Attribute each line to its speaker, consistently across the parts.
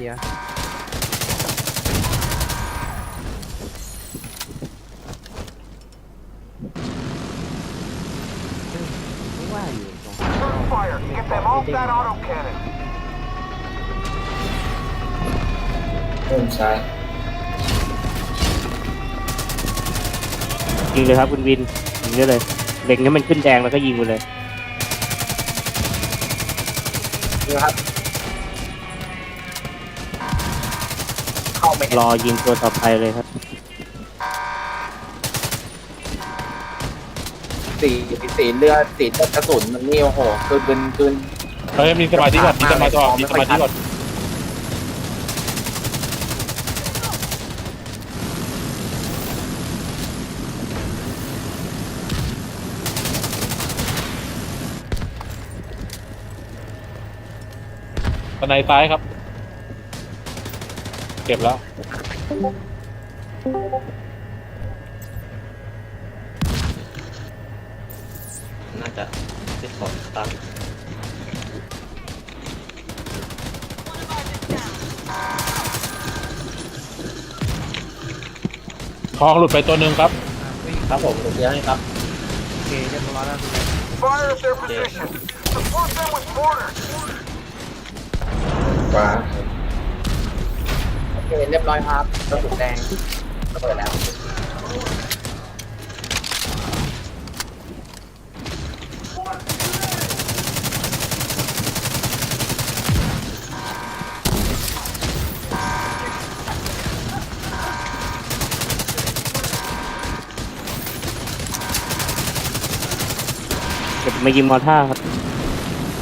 Speaker 1: ลียร์เฮ้ยไม่ว่าอยู่ตรง
Speaker 2: Return fire. Get them off that auto cannon.
Speaker 3: เริ่มซ้าย
Speaker 4: ยิงเลยครับคุณวินยิงได้เลยเล็งให้มันขึ้นแดงแล้วก็ยิงไปเลย
Speaker 3: นี่ครับ เข้าไม่
Speaker 4: รอยิงตัวต่อไปเลยครับ
Speaker 3: สีสีเรือสีกระสุนมันนี่โอ้โหคืนคืนคืน
Speaker 5: เฮ้ยมีสมาธิก่อนมีสมาธิก่อนมีสมาธิก่อนตอนในซ้ายครับ เก็บแล้ว
Speaker 6: น่าจะติดของตั้ง
Speaker 5: ทองหลุดไปตัวหนึ่งครับ
Speaker 1: อะวิ่ง
Speaker 6: ครับผมเดี๋ยวให้ครับ
Speaker 1: โอเคเรียบร้อยแล้วคุณ
Speaker 2: Fire at their position. Support them with mortars.
Speaker 3: ขวา โอเคเรียบร้อยครับกระสุนแดงระเบิดแล้ว
Speaker 4: เก็บมายิงมอท่าครับ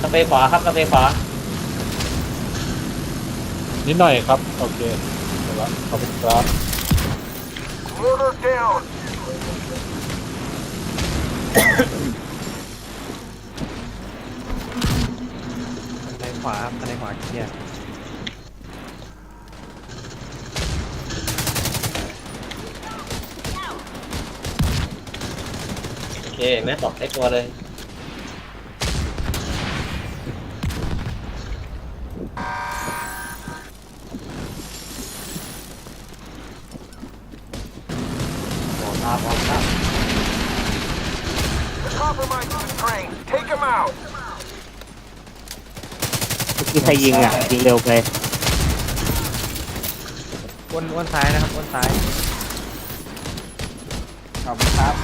Speaker 6: กระเปขวาครับกระเปขวา
Speaker 5: นิดหน่อยครับ โอเค เดี๋ยวละขอบคุณครับ
Speaker 2: Mortar down.
Speaker 1: บันไดขวาครับบันไดขวาเคลียร์
Speaker 6: โอเคแม่ตอกได้ตัวเลย
Speaker 2: compromise the train. Take them out.
Speaker 4: เมื่อกี้ใครยิงอะยิงเร็วไป
Speaker 1: อ้วนอ้วนซ้ายนะครับอ้วนซ้าย
Speaker 3: ขอบคุณครับ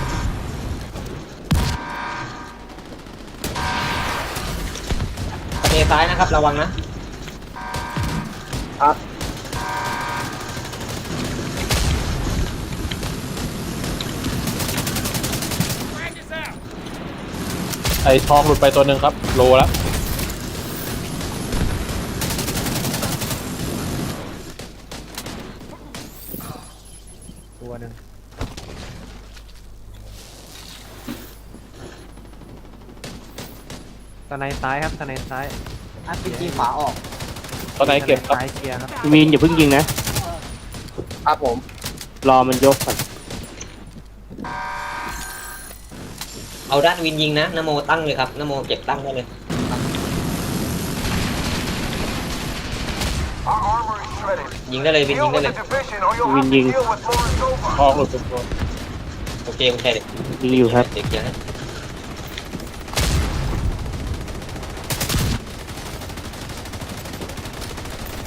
Speaker 6: กระเปซ้ายนะครับ ระวังนะ
Speaker 3: ครับ
Speaker 5: ไอ้ทองหลุดไปตัวหนึ่งครับ โลแล้ว
Speaker 1: ตัวหนึ่งตอนในซ้ายครับตอนในซ้าย
Speaker 3: อันที่ขวาออก
Speaker 5: ตอนไหนเก็บครับ
Speaker 1: ซ้ายเคลียร์ครับ
Speaker 4: คุณวินอย่าเพิ่งยิงนะ
Speaker 3: ครับผม
Speaker 4: รอมันยกก่อน
Speaker 6: เอาด้านวินยิงนะนโมตั้งเลยครับนโมเก็บตั้งได้เลย
Speaker 2: Our armor is shredded.
Speaker 6: ยิงได้เลยวินยิ
Speaker 2: Deal
Speaker 6: งได้
Speaker 2: with
Speaker 6: เล
Speaker 2: the
Speaker 6: ย
Speaker 2: division or you'll
Speaker 4: Win
Speaker 2: have to
Speaker 4: Ying.
Speaker 2: deal with mortars over.
Speaker 5: ทองหลุดไปตัว
Speaker 6: โอเคโอเคเด็ก
Speaker 4: ยิงอยู่ครับ
Speaker 6: เด็กเกียร์ให้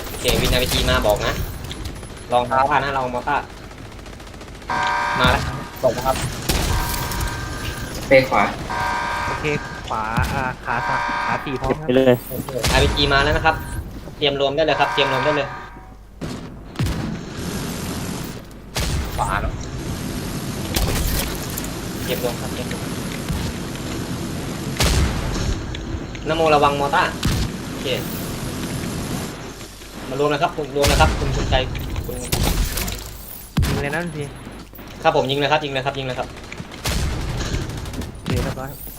Speaker 6: โอเควินอาร์พีจีมาบอกนะ ลองท้าผ่านนะลองมาป้ามาแล้ว
Speaker 3: ส่งนะครับ เปขวา
Speaker 1: โอเคขวาอ่าขาสามขาสี่พร้อ
Speaker 4: เก็
Speaker 1: ม
Speaker 4: บ
Speaker 1: ครับ
Speaker 4: ไปเลย
Speaker 6: อาร์พีจีมาแล้วนะครับ เตรียมรวมได้เลยครับ เตรียมรวมได้เลย
Speaker 3: ขวาเนาะ
Speaker 6: เตรียมรวมครับ เตรียมรวมนโมระวังมอต้าโอเค มารวมนะครับคุณรวมนะครับ คุณคุณใจคุณ
Speaker 1: ยิงเลยนะพี่
Speaker 6: ครับผมยิงเลยครับ ยิงเลยครับ ยิงเลยครับ
Speaker 1: โอเค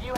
Speaker 1: เรีย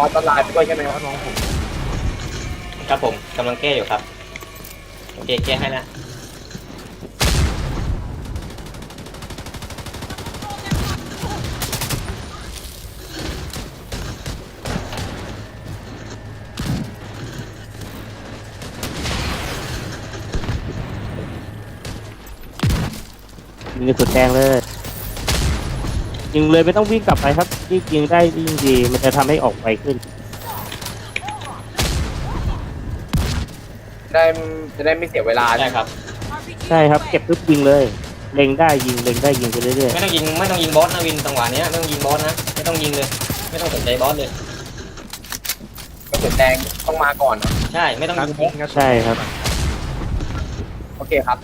Speaker 1: อ
Speaker 3: ตอนไลน์ไปด้วยใช่ไหมครับ
Speaker 1: มองผม
Speaker 6: ครับผมกำลังแก้อยู่ครับโอเคแก้ให้แล้ว
Speaker 4: ยิงกระสุนแดงเลย ยิงเลยไม่ต้องวิ่งกลับไปครับยิ่งยิงได้ยิ่งดี มันจะทำให้ออกไปขึ้น
Speaker 3: ได้จะได้ไม่เสียเวลา
Speaker 6: ใช่ครับ
Speaker 4: ใช่ครับ เก็บปุ๊บยิงเลยเล็งได้ยิงเล็งได้ยิงไปเรื่อย
Speaker 6: ไม่ต้องยิงไม่ต้องยิงบอสนะวินจังหวะเนี้ยไม่ต้องยิงบอสนะไม่ต้องยิงเลย ไม่ต้องสนใจบอสเลย
Speaker 3: กระสุนแดงต้องมาก่อนนะ
Speaker 6: ใช่ไม่ต้อง
Speaker 1: ครับ
Speaker 6: ยิงบ
Speaker 1: ยิ
Speaker 6: อส
Speaker 1: งกระสุน
Speaker 4: ๆใช่ครับ
Speaker 3: โอเคครับ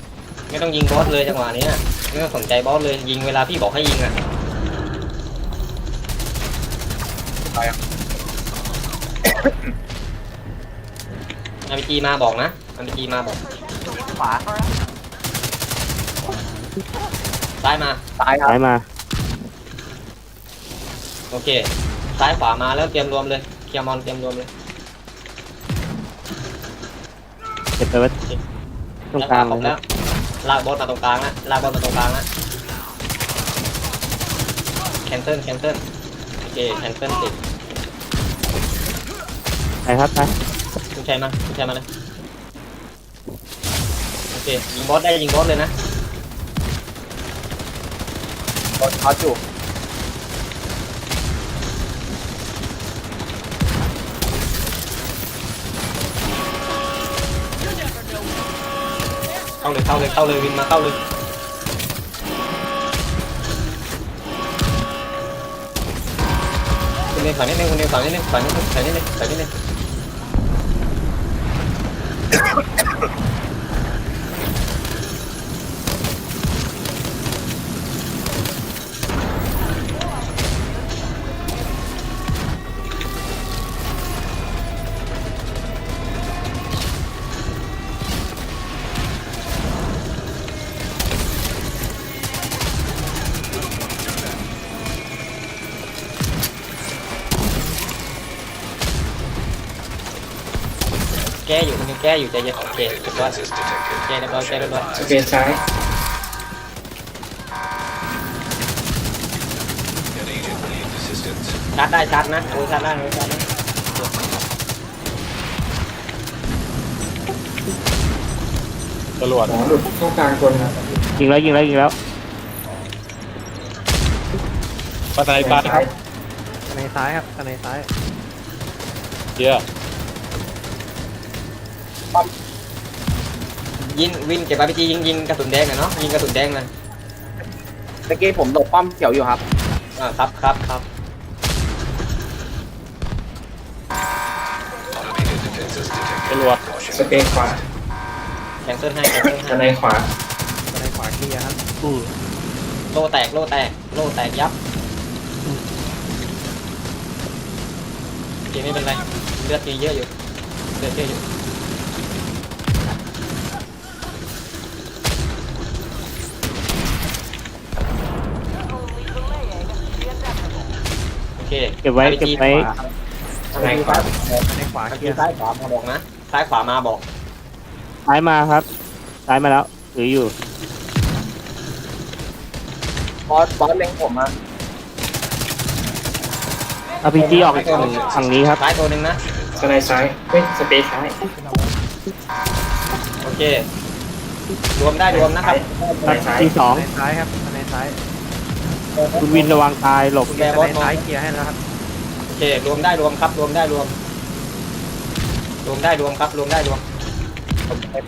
Speaker 6: ไม่ต้องยิงบอสเลยจังหวะเนี้ยไม่ต้องสนใจบอสเลยยิงเวลาพี่บอกให้ยิงอะ
Speaker 3: ไปครับ
Speaker 6: อาร์พีจีมาบอกนะอาร์พีจีมาบอก
Speaker 2: ขวา
Speaker 6: ซ้ายมา
Speaker 3: ซ้ายครับ
Speaker 4: ซ้ายมา
Speaker 6: โอเค ซ้ายขวามาแล้วเตรียมรวมเลย เคลียร์มอนเตรียมรวมเลย
Speaker 4: เก็บไปไว้ตรงกลาง
Speaker 6: ครบ
Speaker 4: เลยค
Speaker 6: แล้
Speaker 4: รั
Speaker 6: ว
Speaker 4: บ
Speaker 6: ลากบอสมาตรงกลางนะลากบอสมาตรงกลางนะแคนเซิลแคนเซิลโอเคแคนเซิลติด
Speaker 4: ไปครับไป
Speaker 6: คุณชัยมาคุณชัยมาเลยโอเคยิงบอสได้ยิงบอสเลยนะ
Speaker 3: รถเขาอยู่
Speaker 6: เข้าเลยเข้าเลยเข้าเลยวินมาเข้าเลยคุณเนยถอยนิดนึงคุณเนยถอยนิดนึงถอยนิดนึงถอยนิดนึงถอยนิ แก้อยู่คุณเนยแก้อยู่ใจเย็นโอเคเรียบร้อยแก้เรียบร้อยแก้เรียบร้อย
Speaker 3: สเปนซ้าย
Speaker 6: ชาร์จได้ชาร์จนะโอ้ยชาร์จได้โอ้ยชาร์จได้
Speaker 5: จรวด
Speaker 3: หลุดช่องกลางคนครับ
Speaker 4: ยิงแล้วยิงแล้วยิงแล้ว
Speaker 5: ปัตไนปัต
Speaker 1: ทนายซ้ายครับทนายซ้าย
Speaker 5: เกี ยร์
Speaker 6: ยิงวินเก็บอาร์พีจียิงยิงกระสุนแดงหน่อยเนาะยิงกระสุนแดงหน่อย
Speaker 3: ตะกี้ผมหลบป้อมเขียวอยู่ครับ
Speaker 6: อ่าครับครับครับ
Speaker 5: จรวด
Speaker 3: สเปนขวา
Speaker 6: แคนเซิลให้แคนเซิล
Speaker 3: ท
Speaker 6: ให้
Speaker 3: นายขวา
Speaker 1: ทนายขวาเคลียร์ครับ
Speaker 6: โลแตกโลแตกโลแตกยับโอเคไม่เป็นไรเลือดมีเยอะอยู่เลือดเยอะอยู่ เค
Speaker 4: เก็บไว้
Speaker 6: RPG
Speaker 4: เก็บไว้
Speaker 6: ขวา
Speaker 3: ทนายขวา
Speaker 1: ทนายขวาเคลี
Speaker 6: คื
Speaker 1: ย
Speaker 6: อ
Speaker 1: ร์
Speaker 6: ซ้ายขวามาบอกนะ ซ้ายขวามาบอก
Speaker 4: ซ้ายมาครับซ้ายมาแล้วถืออยู่
Speaker 3: บอสบอสเล็งผมอะ
Speaker 4: เอาพีจีออกฝั่งฝั่งนี้ครับ
Speaker 6: ซ้ายตัวหนึ่งนะ
Speaker 3: ทนายซ้ายเฮ้ยสเปนซ้าย
Speaker 6: โอเค รวมได้รวมนะครับ
Speaker 4: ครับทีสอง
Speaker 1: ทนายซ้ายครับทนายซ้าย
Speaker 4: คุณวินระวังตายหลบ
Speaker 6: คุณแบ
Speaker 1: ท
Speaker 6: ร์บอส
Speaker 1: นาย
Speaker 6: มอง
Speaker 1: ซ้ายเคลียร์ให้แล้วครับ
Speaker 6: โอเครวมได้รวมครับ รวมได้รวม รวมได้รวมครับ รวมได้รวม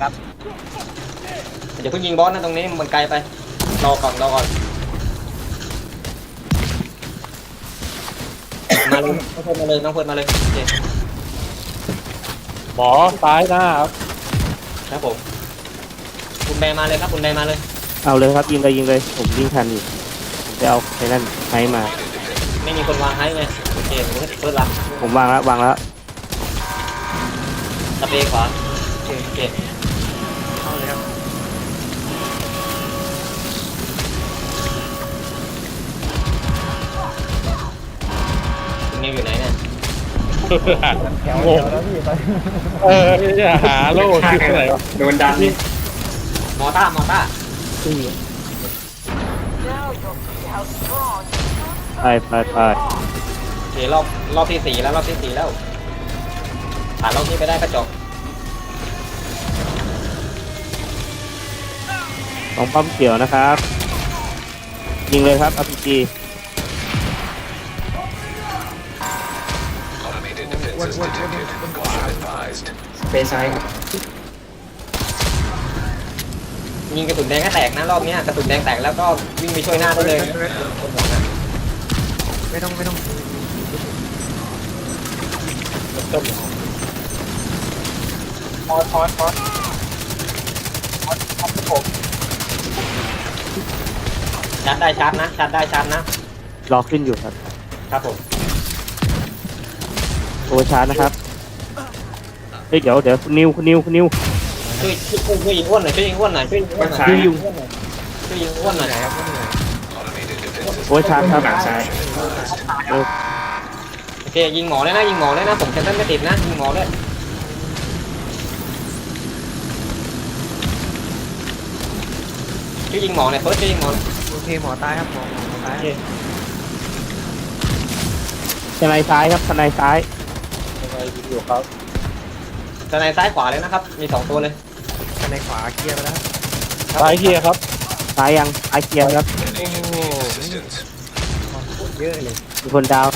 Speaker 3: ครับ
Speaker 6: เดี๋ยวเพิ่งยิงบอสนะตรงนี้มันไกลไปรอก่อนรอก่อนมาเลยต้องเพิ่มมาเลยต้องเพิ่มมาเลยโอเค
Speaker 5: หมอซ้ายหน้าครับ
Speaker 6: ครับผมคุณแบร์มาเลยครับคุณแบร์มาเลย
Speaker 4: เอาเลยครับยิงเลยยิงเลยผมยิงทันอยู่ ผมจะเอาไอ้นั่นไม้มา
Speaker 6: ไม่มีคนวางให้ไงโอเคผมก็เพิ่มละ
Speaker 4: ผมวางแล้ววางแล้ว
Speaker 6: สเปรย์ขวาโอเคโอเค
Speaker 1: เข้าเลยครับ
Speaker 6: คุณนิวอยู่ไหนเนี่ย
Speaker 5: งงเออเนี่ยหาโล่ที่ไหนวะ
Speaker 6: โดนดันมอต้ามอต้า
Speaker 4: ไปไปไป
Speaker 6: โอเครอบรอบที่สี่แล้วรอบที่สี่แล้วผ่านรอบนี้ไปได้ก็จบ
Speaker 4: สองปั๊มเขียวนะครับ ยิงเลยครับ RPG
Speaker 3: เปย์ไซด์
Speaker 6: ยิงกระสุนแดงก็แตกนะรอบเนี้ยกระสุนแดงแตกแล้วก็วิ่งไปช่วยหน้าได้เลยคนหัวนะ
Speaker 1: ไม่ต้องไม่ต้อง
Speaker 3: พอดพอพอพอพอผม
Speaker 6: ชาร์จได้ชาร์จนะชาร์จได้ชาร์จนะ
Speaker 4: รอขึ้นอยู่ครับ
Speaker 6: ครับผม
Speaker 4: โอชาร์จนะครับเฮ้ยเดี๋ยวเดี๋ยวคุณนิวคุณนิวคุณนิว
Speaker 6: ช่วยช่วยช่วยยิงอ้วนหน่อยช่วยยิงอ้วนหน่อยช่วยยิงอ้วนหน่อย
Speaker 4: ช่วยยิง
Speaker 6: ช่วยยิงอ้วนหน่อยครับ
Speaker 4: โอชาร์จครับ
Speaker 3: หลังซ้าย
Speaker 6: โอเคยิงหมอเลยนะยิงหมอเลยนะผมแคนเซิลไม่ติดนะยิงหมอเลยช่วยยิงหมอหน่อยเฟิร์สช่วยยิงหมอหน่อย
Speaker 1: โอเคหมอตายครับหมอหมอตาย
Speaker 4: ทนายซ้ายครับทนายซ้าย
Speaker 5: ยังไงอยู่ครับ
Speaker 6: ทนายซ้ายขวาเลยนะครับ มีสองตัวเลย
Speaker 1: ในขวาเคลียร์ไปแล้ว
Speaker 5: ซ้ายเกียร์ครับ
Speaker 4: ซ้ายยังซ้ายเคลียร์ครับ
Speaker 1: โอ้โหเยอะเลย
Speaker 4: มีคนดาว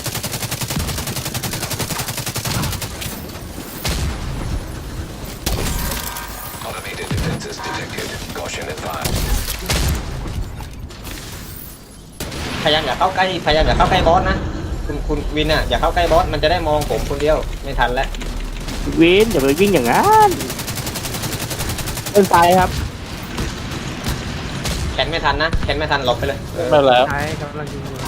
Speaker 6: พยายามอย่าเข้าใกล้พยายามอย่าเข้าใกล้บอสนะคุณคุณวินอะอย่าเข้าใกล้บอสมันจะได้มองผมคนเดียวไม่ทันแล้ว
Speaker 4: วินอย่าไปวิ่งอย่างนั้น เล่นซ้ายครับ
Speaker 6: แคนไม่ทันนะแคนไม่ทันหลบไปเลยเออ
Speaker 5: ไม่แล้ว
Speaker 1: ท้ายกำลังยิงอยู่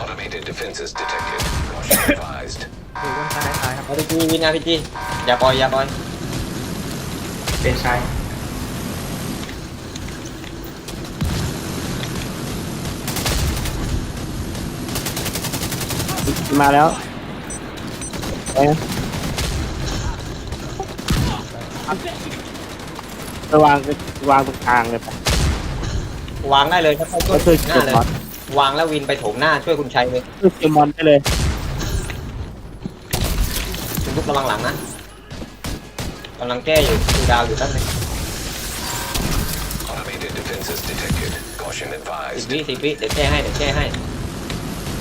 Speaker 7: Automated defenses detected. Caution advised.
Speaker 1: คือวันท้ายตายครับ
Speaker 6: อาร์พีจีวินอาร์พีจีอย่าปล่อยอย่าปล่อย
Speaker 3: เปย์ไซด์
Speaker 4: มาแล้วไปนะ ระวางวางตรงกลางเลยไป
Speaker 6: วางได้เลยครับ
Speaker 4: ก็ช่วย
Speaker 6: ห
Speaker 4: เกี
Speaker 6: น้ายเลย
Speaker 4: มอน
Speaker 6: วางแล้ววินไปโถมหน้าช่วยคุณชัยเลย
Speaker 4: ช่วยเกียมอนได้เลย
Speaker 6: คุณทุกระวังหลังนะกำลังแก้อยู่ดูดาวอยู่แป๊บนึง
Speaker 7: Automated defenses detected. Caution
Speaker 6: สิบ
Speaker 7: advised.
Speaker 6: วิสิบวิเดี๋ยวแก้ให้เดี๋ยวแก้ให้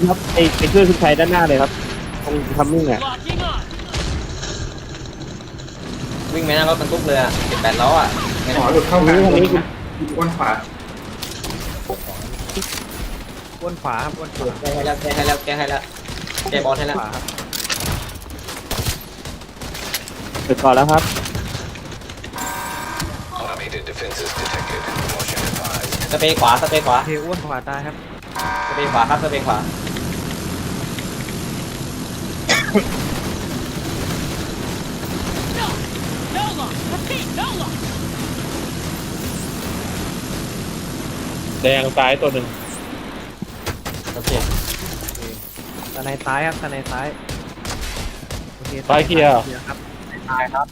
Speaker 4: ครับไปไปช่วยคุณชัยด้านหน้าเลยครับตรงทำมิ่งอะ
Speaker 8: locking on.
Speaker 6: วิ่งไปหน้ารถบรรทุกเลยอะสิบแปดล้ออะ
Speaker 3: หมอหลุดเข้ากลางวงนะวนขวา
Speaker 1: อ้วนขวาครับอ้วนขวา
Speaker 6: แก้ให้แล้วแก้ให้แล้วแก้ให้แล้วแก้บอลให้แล้ว
Speaker 1: ขวาครับ
Speaker 4: เปิดก่อนแล้วครับ
Speaker 7: Automated defenses detected. Caution advised.
Speaker 6: สเปรย์ขวาสเปรย์ขวา
Speaker 1: โอเคอ้วนขวาตายครับ
Speaker 6: สเปรย์ขวาครับสเปรย์ขวา
Speaker 5: แดงซ้ายตัวหนึ่ง
Speaker 6: โอเค
Speaker 1: ตาในซ้ายครับตาในซ้ายโอเค
Speaker 5: ซ้ายเกียร์
Speaker 1: เคลียร์ครับ
Speaker 3: ตายครับ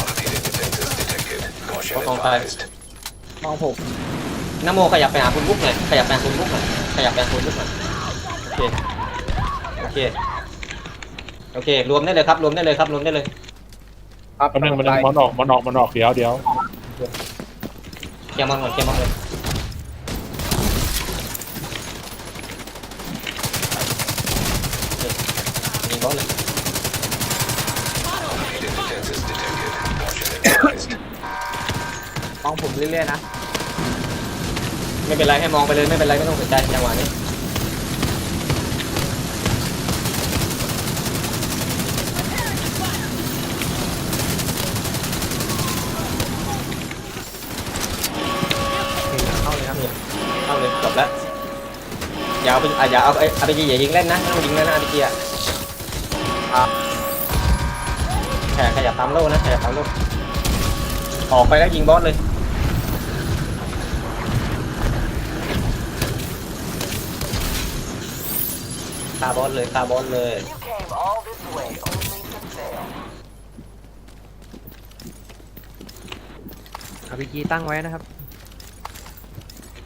Speaker 7: Automated defenses detected. Caution
Speaker 6: Có con tay.
Speaker 7: advised.
Speaker 6: มองผมนโมขยับไปหาคุณบุ๊กหน่อยขยับไปหาคุณบุ๊กหน่อยขยับไปหาคุณบุ๊กหน่อยโอ เคโอเคโอเค รวมได้เลยครับ รวมได้เลยครับ รวมได้เลย
Speaker 3: ครับ
Speaker 5: มันหนึ่งมันหนึ่งมันออกมันออกมันออกเดี๋ยวเดี๋ยว
Speaker 6: เคลียร์มอนก่อนเคลียร์มอนเลยโอเคยิงบอสเลย
Speaker 7: Automated defenses detected. Caution advised.
Speaker 1: มองผมเรื่อยๆนะ
Speaker 6: ไม่เป็นไรให้มองไปเลยไม่เป็นไรไม่ต้องสนใจจังหวะนี้ อย่าเอาไปอะอย่าเอาไอ้อาร์พีจีอย่ายิงเล่นนะไม่ต้องยิงเล่นนะอาร์พีจีอะขยับขยับตามโล่นะขยับตามโล่ออกไปแล้วยิงบอสเลยฆ่าบอสเลยฆ่าบอสเลย
Speaker 8: You came all this way only to fail.
Speaker 1: อาพีจีตั้งไว้นะครับ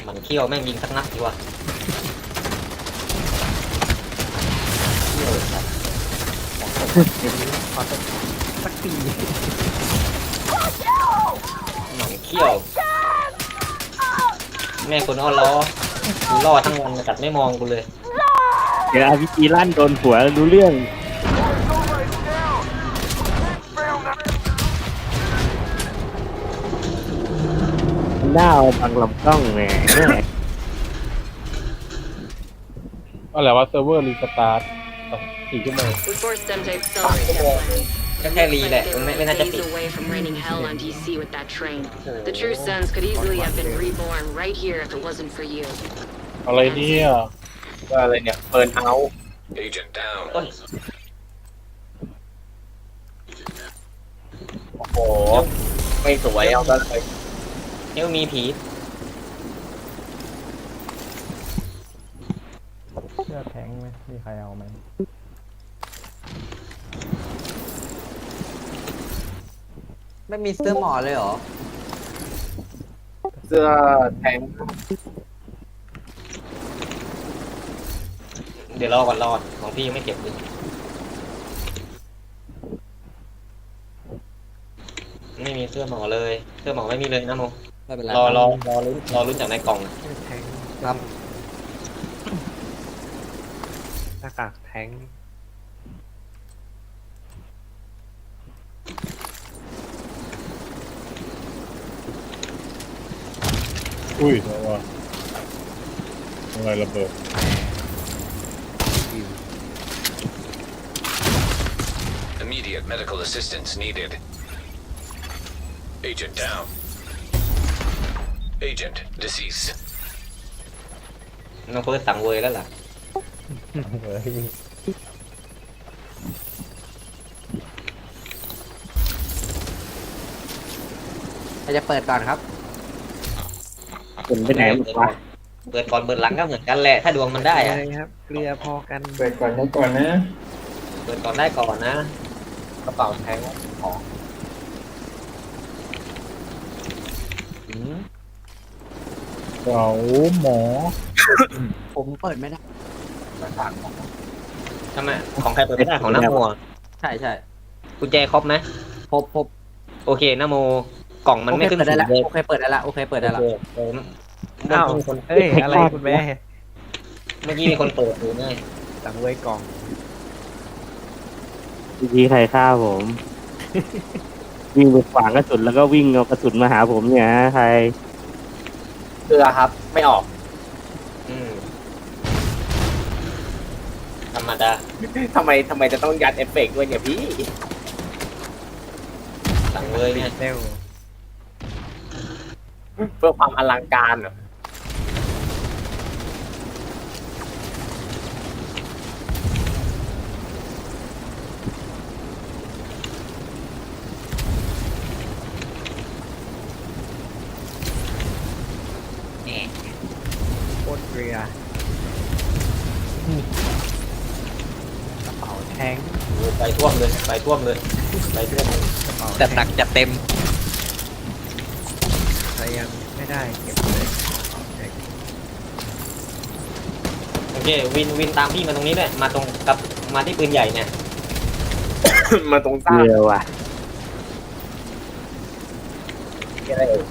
Speaker 6: มันเขี้ยวแม่งยิงสักนัดดีกว่า เขี้ยวสัตว์
Speaker 1: ขอสักสักปี
Speaker 6: หมันเขี้ยว แม่คนอ้อล้อกูล่อทั้งวันกัดไม่มองกูเลย
Speaker 4: เดี๋ยวอาพีจีลั่นโดนหัวรู้เรื่อง
Speaker 2: Nobody's down. Fail now.
Speaker 4: หน้าเอาบังลำกล้องแหมแม่
Speaker 5: อะไรวะเซิร์ฟเวอร์รีสตาร์ท สี่ชั่วโมง
Speaker 9: We forced them to accelerate that plan.
Speaker 6: ก็แค่รีแหละ
Speaker 9: They
Speaker 6: มัน
Speaker 9: were
Speaker 6: ไม่ไม่น่าจะ
Speaker 9: days
Speaker 6: ติด
Speaker 9: away from raining hell on DC with that train. The True Sons could easily have been reborn right here if it wasn't for you.
Speaker 5: อะไรเนี่ย
Speaker 3: ว่าอะไรเนี่ยเปิดเอา
Speaker 7: Agent down.
Speaker 6: โอ้ย
Speaker 3: โอ้โห ไม่สวยเอาซะเลย
Speaker 6: เอวมีผี
Speaker 1: เสื้อแทงไหมมีใครเอาไหม
Speaker 10: ไม่มีเสื้อหมอเลยเหรอ
Speaker 3: เสื้อแทง
Speaker 6: เดี๋ยวรอก่อนรอก่อนของพี่ยังไม่เก็บเลยไม่มีเสื้อหมอเลย เสื้อหมอไม่มีเลยนะโม
Speaker 10: ไม่เป็นไร
Speaker 6: รอรอรอลุ้นรอลุ้นจากในกล่อง
Speaker 1: เสื้อแทง
Speaker 10: ครับ
Speaker 1: หน้ากากแทง
Speaker 5: อุ้ยแล้วว่าอะไรระเบิด
Speaker 7: Immediate medical assistance needed. Agent down. Agent deceased.
Speaker 6: น้องเฟิร์สสั่งเวยแล้วล่ะ
Speaker 1: เฮ้ย
Speaker 10: ใครจะเปิดก่อนครับ
Speaker 4: เป็นไปไหนหมดวะ
Speaker 6: เปิดก่อนเปิดหลังก็เหมือนกันแหละ ถ้าดวงมันได้อะ
Speaker 1: เลยครับเกลือพอกัน
Speaker 3: เปิดก่อนได้ก่อนนะ
Speaker 6: เปิดก่อนได้ก่อนนะ
Speaker 3: กระเป๋าแทงของ
Speaker 5: เก๋าหมอ
Speaker 10: ผมเปิดไม่ได้
Speaker 3: ประสานของ
Speaker 6: ทำไมของใครเปิดไม่ได้ของน้าโมอะ
Speaker 10: ใช่ใช่
Speaker 6: กุญแจครบไหม
Speaker 10: พบพบ
Speaker 6: โอเคน้าโม กล่องมันไม่
Speaker 10: โอเค
Speaker 6: ขึ้น
Speaker 10: เปิดได้แล้ว
Speaker 6: เลย
Speaker 10: โอเคเปิดได้แล้วโอเคเปิดได้แล้ว
Speaker 6: โอเคเออ
Speaker 1: อ้าว
Speaker 6: เมื่อกี้มีคน
Speaker 1: เอ้ยอะไรคุณแม่
Speaker 6: เมื่อกี้มีคนเปิดอยู่ไง
Speaker 1: สั่งไว้กล่อง
Speaker 4: พีจีใครฆ่าผม วิ่งไปขวางกระสุนแล้วก็วิ่งเอากระสุนมาหาผมเนี่ยฮะใคร
Speaker 3: เกลือครับ ไม่ออก
Speaker 6: อืมธรรมดา
Speaker 3: ทำไมทำไมจะต้องยัดเอฟเฟกต์ด้วยเนี่ยพี่
Speaker 6: สั่งเลยไง
Speaker 1: เร็ว
Speaker 3: เพื่อความอลังการเหรอ
Speaker 1: โคตรเกลือกระเป๋าแทง
Speaker 6: โอ้ไปท่วมเลย ไปท่วมเลย ไปท่วมเลย
Speaker 1: กระเป๋า
Speaker 10: จัดหนักจัดเต็ม
Speaker 1: อะไรยัง ไม่ได้เก็บเลย
Speaker 6: โอเควินวินตามพี่มาตรงนี้เลยมาตรงกับมาที่ปืนใหญ่เนี่ย
Speaker 3: มาตรงสร้าง
Speaker 4: เรือว่ะ
Speaker 3: อะไรเอ่ย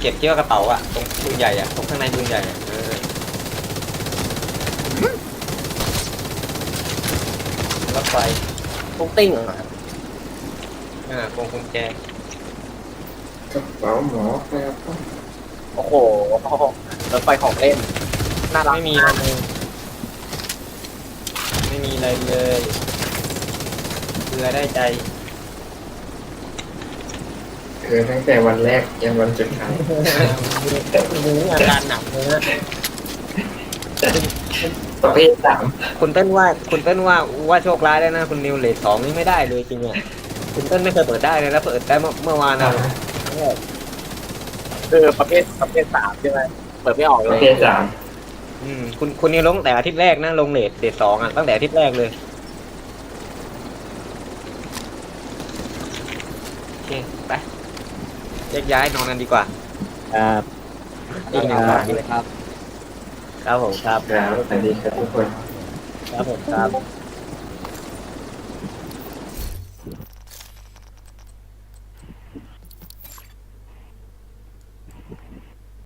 Speaker 6: เก็บเชือกกระเป๋าอะตรงปืนใหญ่อะตรงข้างในปืนใหญ่อะเออรถไฟ
Speaker 3: ตุ้งติ้งเหรอครับ
Speaker 6: อ่าพวงกุญแจ
Speaker 3: โอ้โหรถไฟของเล่น น่ารัก
Speaker 6: ไม่มีา
Speaker 3: ก
Speaker 6: เลยไม่มีอะไรเลยเกลือได้ใจ
Speaker 3: คือตั้งแต่วันแรกยันวันสุดท้าย
Speaker 6: อาการหนักเลยนะ
Speaker 3: ประเภทสาม
Speaker 6: คุณเต้นว่า คุณเต้นว่าว่าโชคร้ายแล้วนะ คุณนิวเลทสองนี่ไม่ได้เลยจริงอะคุณเต้นไม่เคยเปิดได้เลยแล้วเปิดได้เมื่อเมื่อวานนะ
Speaker 3: คือประเภทประเภทสามใช่ไหมเปิดไม่ออกเลยประเภทสาม
Speaker 6: อืมคุณคุณนิวลงแต่อาทิตย์แรกนะลงเลทเลทสองอะตั้งแต่อาทิตย์แรกเลยโอเคไปแยกย้ายนอนกันดีกว่า
Speaker 4: ครับ
Speaker 6: อีกหนึ่งวันเลยครับ ครับผมครับ
Speaker 3: สวัสดีครับทุกคน
Speaker 6: ครับผมครับ